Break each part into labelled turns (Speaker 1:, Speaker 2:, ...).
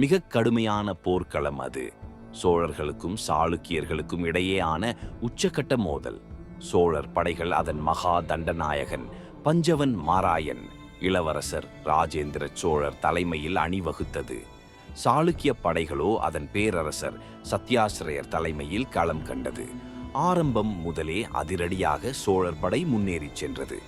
Speaker 1: மிக கடுமையான போர்க்களம் அது. சோழர்களுக்கும் சாளுக்கியர்களுக்கும் இடையேயான உச்சக்கட்ட மோதல். சோழர் படைகள் அதன் மகா தண்டநாயகன் பஞ்சவன் மாராயன் இளவரசர் ராஜேந்திர சோழர் தலைமையில் அணிவகுத்தது. சாளுக்கிய படைகளோ அதன் பேரரசர் சத்யாசிரயர் தலைமையில் களம் கண்டது. ஆரம்பம் முதலே அதிரடியாக சோழர் படை முன்னேறி சென்றது.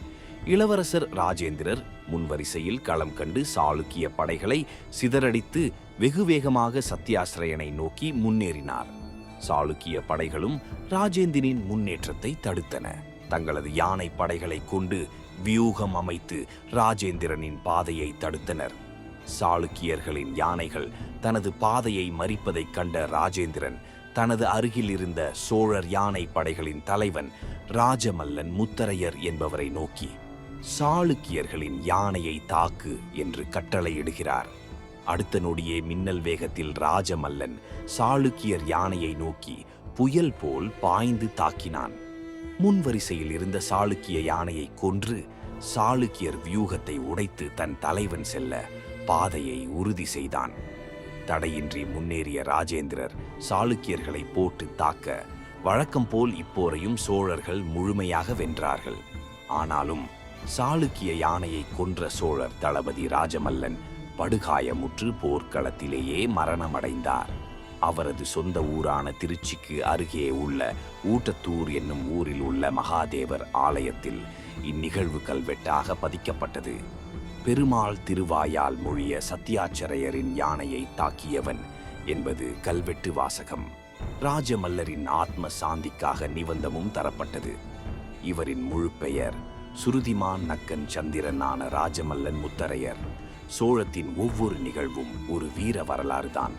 Speaker 1: இளவரசர் ராஜேந்திரர் முன்வரிசையில் களம் கண்டு சாளுக்கிய படைகளை சிதறடித்து வெகு வேகமாக சத்தியாசிரயனை நோக்கி முன்னேறினார். சாளுக்கிய படைகளும் ராஜேந்திரின் முன்னேற்றத்தை தடுத்தன. தங்களது யானை படைகளை கொண்டு வியூகம் அமைத்து ராஜேந்திரனின் பாதையை தடுத்தனர். சாளுக்கியர்களின் யானைகள் தனது பாதையை மறிப்பதைக் கண்ட ராஜேந்திரன் தனது அருகில் இருந்த சோழர் யானை படைகளின் தலைவன் ராஜமல்லன் முத்தரையர் என்பவரை நோக்கி சாளுக்கியர்களின் யானையை தாக்கு என்று கட்டளையிடுகிறார். அடுத்த நொடியே மின்னல் வேகத்தில் ராஜமல்லன் சாளுக்கியர் யானையை நோக்கி புயல் போல் பாய்ந்து தாக்கினான். முன்வரிசையில் இருந்த சாளுக்கிய யானையை கொன்று சாளுக்கியர் வியூகத்தை உடைத்து தன் தலைவன் செல்ல பாதையை உறுதி செய்தான். தடையின்றி முன்னேறிய ராஜேந்திரர் சாளுக்கியர்களை போட்டு தாக்க வழக்கம் போல் இப்போரையும் சோழர்கள் முழுமையாக வென்றார்கள். ஆனாலும் சாளுக்கிய யானையை கொன்ற சோழர் தளபதி ராஜமல்லன் படுகாயமுற்று போர்க்களத்திலேயே மரணமடைந்தார். அவரது சொந்த ஊரான திருச்சிக்கு அருகே உள்ள ஊட்டத்தூர் என்னும் ஊரில் உள்ள மகாதேவர் ஆலயத்தில் இந்நிகழ்வு கல்வெட்டாக பதிக்கப்பட்டது. பெருமாள் திருவாயால் மொழிய சத்தியாச்சரையரின் யானையை தாக்கியவன் என்பது கல்வெட்டு வாசகம். ராஜமல்லரின் ஆத்ம சாந்திக்காக நிபந்தமும் தரப்பட்டது. இவரின் முழு பெயர் சுருதிமான் நக்கன் சந்திரனான ராஜமல்லன் முத்தரையர். சோழத்தின் ஒவ்வொரு நிகழ்வும் ஒரு வீர வரலாறு தான்